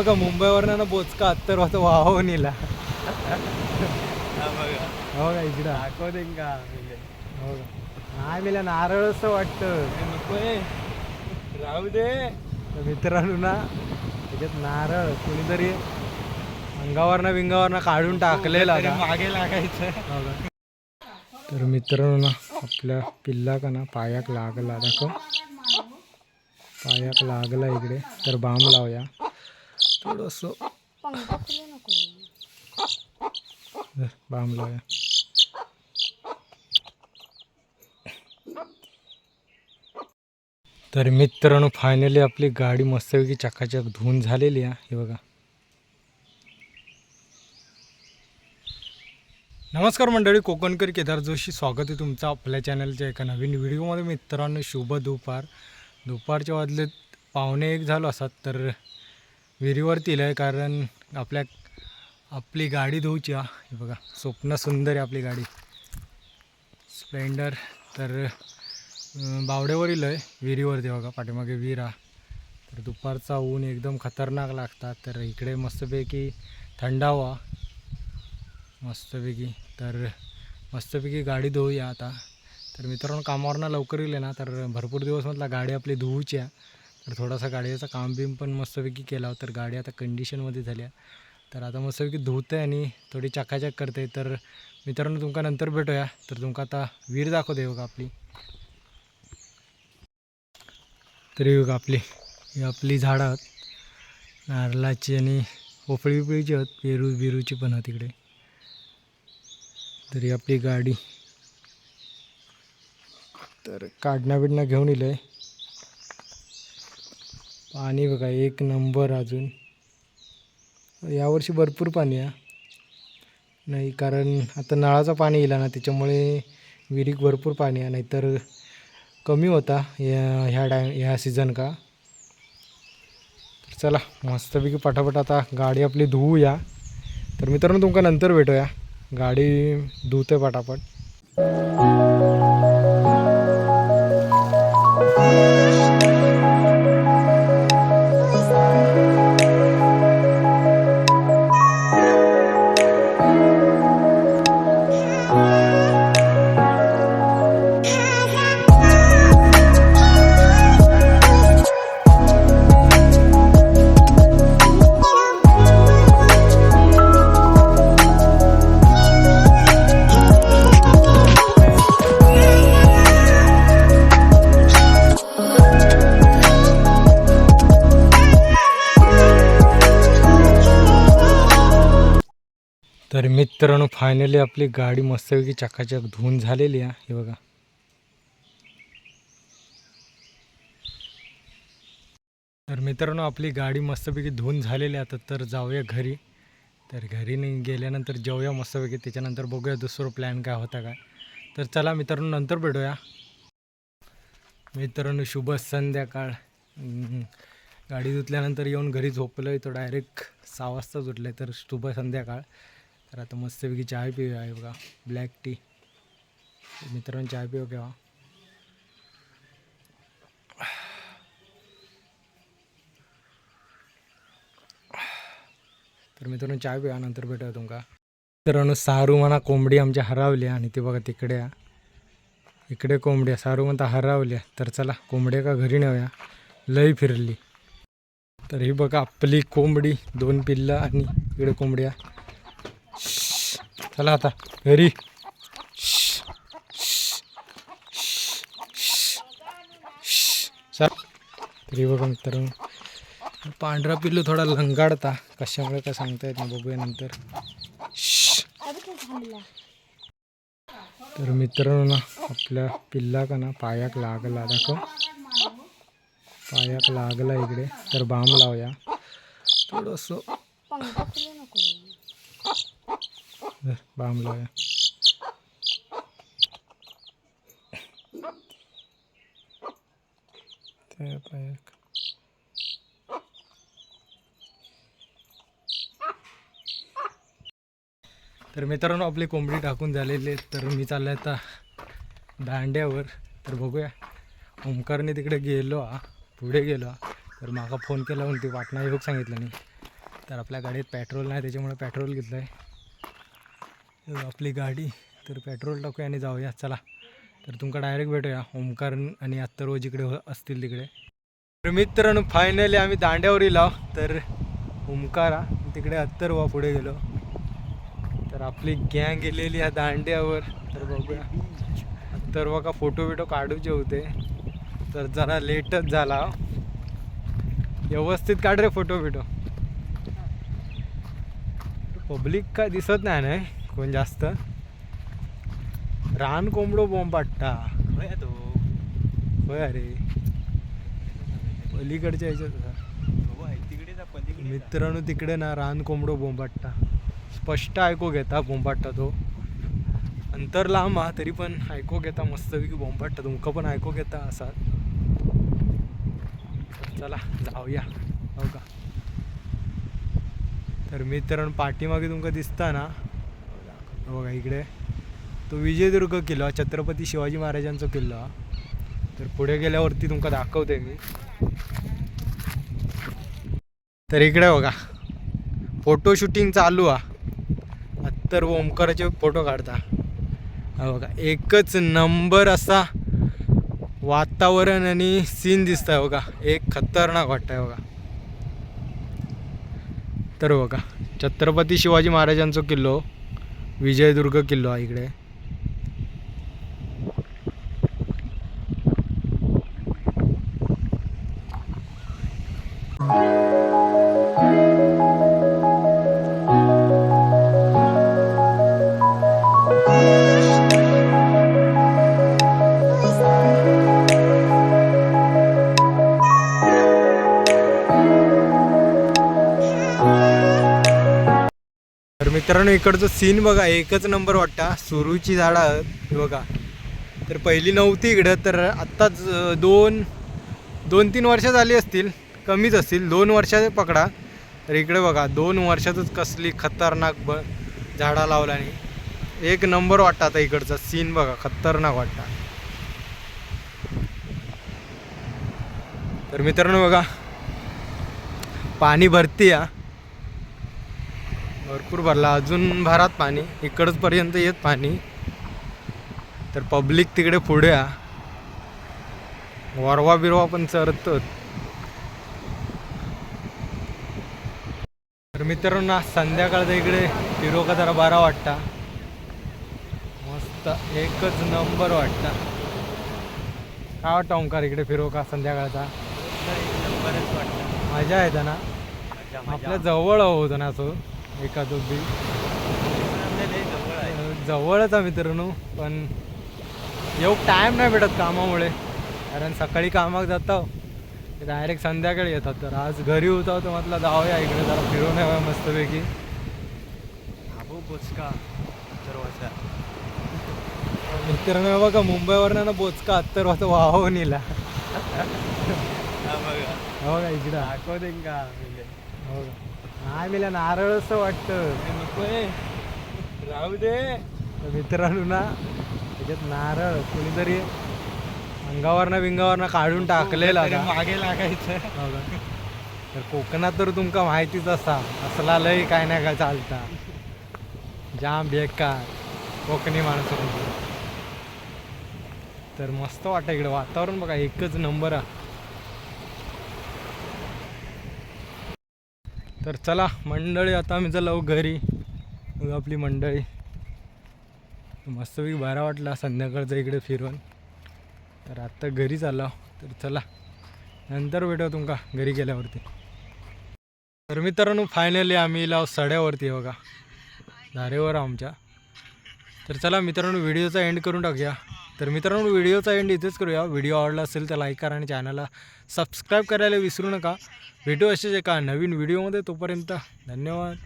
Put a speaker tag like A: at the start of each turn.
A: बघा मुंबईवरनं ना बोचका अत्तर वाजता वाहून येला हो का इकडं?
B: दाखव दे का
A: हो का? नाही मिला नारळ असं वाटतं
B: राहू दे.
A: तर मित्रांनो ना त्याच्यात नारळ कोणीतरी अंगावरनं बिंगावरनं काढून टाकलेला
B: मागे लागायचं.
A: हो? तर मित्रांनो ना आपल्या पिल्ला का ना पायाक लागला. दाखव. पायाक लागला इकडे. तर बाम लावूया. थोडस बाम लावूया तर मित्रांनो फायनली आपली गाडी मस्तपैकी चकाचक धुवून झालेली आहे. हे बघा. नमस्कार मंडळी कोकणकर केदार जोशी. स्वागत आहे तुमचं आपल्या चॅनलच्या एका नवीन व्हिडिओमध्ये. मित्रांनो शुभ दुपार. दुपारच्या वाजले पावणे एक झालो असतात तर विहिरीवरती आहे कारण आपल्या आपली गाडी धुवची हे. बघा स्वप्न सुंदर आहे आपली गाडी. स्प्लेंडर तर बावड्यावर बावड्यावरील आहे विहिरीवरती बघा पाठीमागे विहीर हा. तर दुपारचा ऊन एकदम खतरनाक लागतात तर इकडे मस्तपैकी थंडावा. मस्तपैकी तर मस्तपैकी गाडी धुवूया आता. तर मित्रांनो कामावरनं लवकर येईल ना तर भरपूर दिवस म्हटला गाडी आपली धुवूची आहे. तर थोडासा गाडीचं काम बीम पण मस्तपैकी केला तर गाडी आता कंडिशनमध्ये झाली आहे तर आता मस्तपैकी धुते आणि थोडी चकाचक करते. तर मित्रांनो तुमका नंतर भेटूया. तर तुमका आता वीर दाखवते बघा आपली. तर ही बघा आपली ही आपली झाडं आहेत. नारळाची आणि पोपळी बिपळीची आहेत. पेरू बिरूची पण आहेत तिकडे तरी आपली गाडी. तर काढणं बिडणं घेऊन येलं आहे पाणी बघा एक नंबर अजून. यावर्षी भरपूर पाणी आहे. नाही कारण आता नळाचं पाणी येईल ना त्याच्यामुळे विहिरीक भरपूर पाणी आहे. नाहीतर कमी होता या ह्या डाय ह्या सीझन का. तर चला मस्तपैकी पटापट आता गाडी आपली धुवूया तर मित्रांनो तुमका नंतर भेटूया. गाडी धुते पटापट. तर मित्रांनो फायनली आपली गाडी मस्तपैकी चकाचक धुवून झालेली आहे. हे बघा. तर मित्रांनो आपली गाडी मस्तपैकी धुवून झालेली आहे. आता तर जाऊया घरी. तर घरी नाही गेल्यानंतर जेवूया मस्तपैकी. त्याच्यानंतर बघूया दुसरं प्लॅन काय होता काय. तर चला मित्रांनो नंतर भेटूया. मित्रांनो शुभ संध्याकाळ. गाडी धुतल्यानंतर येऊन घरी झोपलो आहे तो डायरेक्ट सहा वाजताच उठलं आहे तर शुभ संध्याकाळ. तर आता मस्तपैकी चहा पिऊया आहे बघा ब्लॅक टी मित्रांनो चहा पिऊ केव्हा? तर मित्रांनो चहा पिऊया नंतर भेटूया तुमका. मित्रांनो सारू म्हणा कोंबडी आमच्या हरावल्या आणि ते बघा तिकडे इकडे कोंबड्या सारू म्हणता हरावल्या तर चला कोंबड्या का घरी नेऊया. लई फिरली. तर ही बघा आपली कोंबडी दोन पिल्लं आणि इकडे कोंबड्या चला आता घरी. श्श्श. श्श्श. तरी बघा मित्रांनो पांढरा पिल्लू थोडा लंगाडता. कशामुळे काय सांगता येत नाही बघूया नंतर. तर मित्रांनो ना आपल्या पिल्ला का ना पायाक लागला दाखव. पायाक लागला इकडे. तर बाम लावूया. थोडंसं. बाम लावूया त्या पायाक तर मित्रांनो आपली कोंबडी टाकून झालेली तर मी चाललो आता दांड्यावर तर बघूया. ओंकारने तिकडे गेलो हा. पुढे गेलो हा. तर माका फोन केला म्हणून ती वाटणार योग सांगितलं नाही. तर आपल्या गाडीत पेट्रोल नाही त्याच्यामुळे पेट्रोल घेतलं आहे आपली गाडी तर पेट्रोल टाकूया आणि जाऊया. चला तर तुमका डायरेक्ट भेटूया. ओमकार आणि अत्तर्व जिकडे असतील तिकडे. तर मित्रांनो फायनली आम्ही दांड्यावर येलो तर ओमकारा तिकडे अत्तर्वा पुढे गेलो. तर आपली गँग गेलेली ह्या दांड्यावर. तर बघूया. अत्तरवा का फोटो बिटो काढूचे होते. तर जरा लेटच झाला हो. व्यवस्थित काढ रे फोटो बिटो. पब्लिक काय दिसत नाही ना कोण जास्त. रान कोंबडो बॉम्ब पाट्टा
B: होय तो.
A: होय अरे. पलीकडच्या ह्याच्यात. मित्रांनो तिकडे ना रान कोंबडो बोंबाट्टा स्पष्ट ऐकू घेता बोंबाट्टा तो. अंतर लांब हा तरी पण ऐकू घेता मस्तपैकी बोंबाट्टा तुमका पण ऐकू घेता असा. चला जाऊया. हो का? तर मित्रांनो पाठीमागे तुमका दिसता ना बघा इकडे. तो विजयदुर्ग किल्लो हा छत्रपती शिवाजी महाराजांचा किल्लो. हा. तर पुढे गेल्यावरती तुमका दाखवते मी. तर इकडे बघा. फोटो शूटिंग चालू हा. तर ओमकाराचे फोटो काढता. बघा एकच नंबर असा वातावरण आणि सीन दिसत आहे बघा. एक खतरनाक वाटतंय बघा. तर बघा छत्रपती शिवाजी महाराजांचा किल्लो. विजयदुर्ग किल्लो आहे इकडे. मित्रांनो इकडचं सीन बघा एकच नंबर वाटता. सुरूची झाडं बघा. तर पहिली नव्हती इकडं तर आत्ताच दोन दोन तीन वर्ष झाली असतील कमीच असतील. दोन वर्षाचे पकडा. तर इकडे बघा दोन वर्षातच कसली खतरनाक ब झाडा लावल्याने एक नंबर वाटतं आता इकडचा. सीन बघा खतरनाक वाटता. तर मित्रांनो बघा पाणी भरती या भरपूर भरला. अजून भरात पाणी. इकडच पर्यंत येत पाणी. तर पब्लिक तिकडे पुढे आ. वरवा बिरवा पण चरतो तर मित्रांनो आज संध्याकाळचा इकडे फिरोका जरा बरा वाटता. मस्त एकच नंबर वाटता. काय वाटतं ओंकार इकडे फिरोका संध्याकाळचा?
B: एकदम बरंच वाटतं.
A: मजा येतं ना. आपल्या जवळ होतं ना तो.
B: जवळ आहे.
A: जवळच आहे मित्रांनो पण येऊ टाईम नाही भेटत कामामुळे. कारण सकाळी कामाक जातो डायरेक्ट संध्याकाळी येतात. तर आज घरी होता तर म्हटलं जाऊया इकडे जरा फिरून यावं मस्तपैकी.
B: आबू बोचका सर्वाचा
A: मित्रांनो बघा मुंबईवरनं ना बोचका हत्तर वाजता वाहव नेला
B: हा बघा.
A: हो का इकडं.
B: दाखव दे का?
A: हो का नाही मिला नारळ असं वाटतं.
B: नकोय राहू दे.
A: तर मित्रांनो ना त्याच्यात नारळ कोणीतरी अंगावरनं बिंगावरनं काढून टाकलेला
B: तरी मागे लागायचं.
A: हो का? तर कोकणात तर तुमका माहितीच असा असला लय काय नाही काय चालता. जाम बेकार कोकणी माणसं म्हणजे. तर मस्त वाटतं इकडे वातावरण बघा एकच नंबर आहे. तर चला मंडळी आता आम्ही चाललो हो घरी. आपली मंडळी. मस्तपैकी बरा वाटला संध्याकाळचं इकडे फिरून. तर आत्ता घरी चाललो तर चला नंतर भेटव तुमका घरी गेल्यावरती. तर मित्रांनो फायनली आम्ही लाव सड्यावरती आहे बघा. धारेवर आमच्या. तर चला मित्रांनो व्हिडिओचा एंड करून टाकूया. तर मित्रांनो व्हिडिओचा एंड इथेच करूया. व्हिडिओ आवडला असेल तर लाईक करा आणि चॅनलला सबस्क्राईब करायला विसरू नका. भेटू असेच एका नवीन व्हिडिओमध्ये तोपर्यंत धन्यवाद.